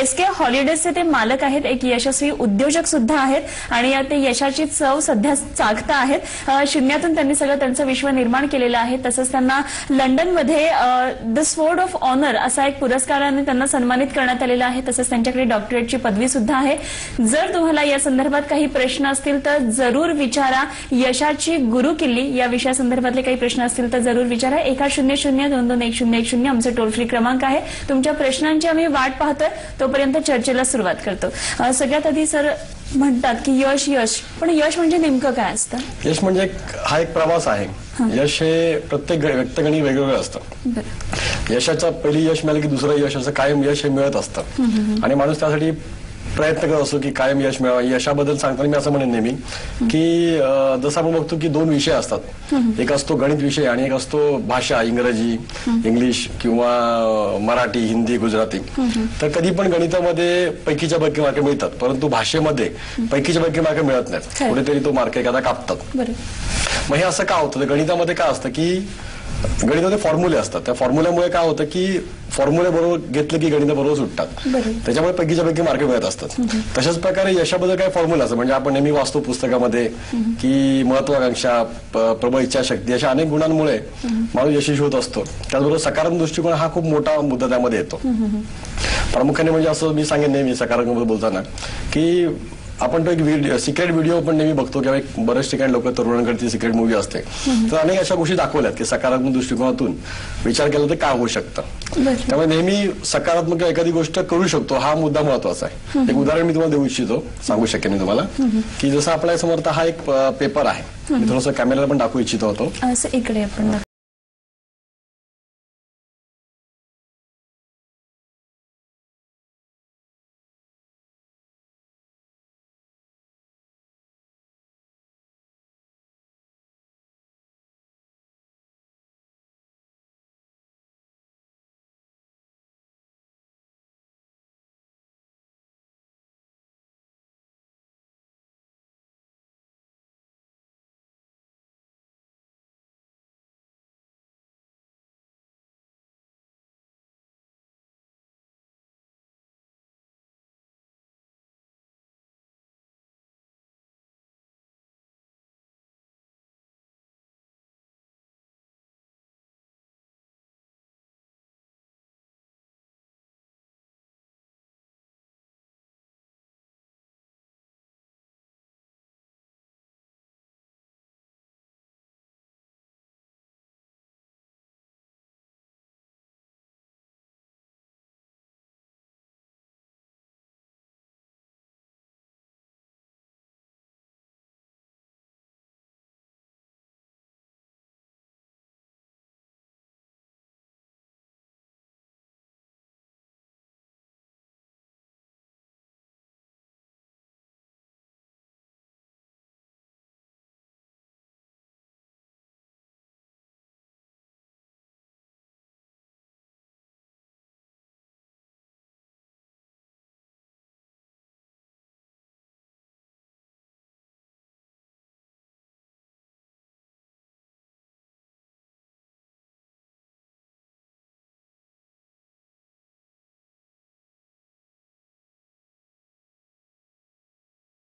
S के हॉलिडेजचे ते मालक आहेत एक यशस्वी उद्योजक सुद्धा आहेत आणि ते यशाची चव सध्या चाखता आहेत. शून्यातून त्यांनी सगळं त्यांचं विश्व निर्माण केलेलं आहे. तसंच त्यांना लंडनमध्ये द स्वोर्ड ऑफ ऑनर असा एक पुरस्काराने त्यांना सन्मानित करण्यात आलेला आहे. तसंच त्यांच्याकडे डॉक्टरेटची पदवी सुद्धा आहे. जर तुम्हाला या संदर्भात काही प्रश्न असतील तर जरूर विचारा. यशाची गुरु किल्ली या विषयासंदर्भातले काही प्रश्न असतील तर जरूर विचारा. एका शून्य शून्य दोन दोन एक शून्य एक शून्य आमचा टोल फ्री क्रमांक आहे. तुमच्या प्रश्नांची आम्ही वाट पाहतोय. तोपर्यंत चर्चेला सुरुवात करतो. सगळ्यात आधी सर म्हणतात की यश यश. पण यश म्हणजे नेमकं काय असतं? यश म्हणजे हा एक प्रवास आहे. यश हे प्रत्येक व्यक्तगणी वेगवेगळं असतं. यशाचं पहिली यश मिळालं की दुसरं यश असं कायम यश हे मिळत असतं. आणि माणूस त्यासाठी प्रयत्न करत असतो की कायम यश मिळावं. यशाबद्दल सांगताना मी असं म्हणेन नेहमी की अं, जसं आपण बघतो की दोन विषय असतात. एक असतो गणित विषय आणि एक असतो भाषा इंग्रजी इंग्लिश किंवा अं, मराठी हिंदी गुजराती. तर कधी पण गणितामध्ये पैकीच्या पैकी मार्क मिळतात परंतु भाषेमध्ये पैकीच्या पैकी मार्क मिळत नाहीत. खरं. कुठेतरी तो मार्क एखादा कापतात. मग हे असं का होतं? तर गणितामध्ये काय असतं की गणितामध्ये फॉर्म्युले असतात. त्या फॉर्म्युल्यामुळे काय होतं की फॉर्म्युले बरोबर घेतलं की गणित बरोबर सुटतात. त्याच्यामुळे पैकीच्या पैकी मार्क मिळत असतात. तशाच प्रकारे यशाबद्दल काय फॉर्म्युला असतं म्हणजे आपण नेहमी वाचतो पुस्तकामध्ये की महत्वाकांक्षा प्रबळ इच्छाशक्ती अशा अनेक गुणांमुळे माणूस यशस्वी होत असतो. त्याचबरोबर सकारात्मक दृष्टिकोन हा खूप मोठा मुद्दा त्यामध्ये येतो. प्रामुख्याने म्हणजे असं मी सांगेन नेहमी सकारात्मक बोलताना की आपण तो एक सिक्रेट व्हिडिओ पण नेहमी बघतो किंवा एक बऱ्याच ठिकाणी लोक तरुणांकडची सिक्रेट मूवी असते. तर अनेक अशा गोष्टी दाखवल्यात की सकारात्मक दृष्टिकोनातून विचार केला तर काय होऊ शकतं. त्यामुळे नेहमी सकारात्मक एखादी गोष्ट करू शकतो हा मुद्दा महत्त्वाचा आहे. एक उदाहरण मी तुम्हाला देऊ इच्छितो सांगू शकेन मी तुम्हाला की जसं आपल्यासमोर हा एक पेपर आहे. मी थोडंसं कॅमेऱ्याला पण दाखवू इच्छितो होतो इकडे आपण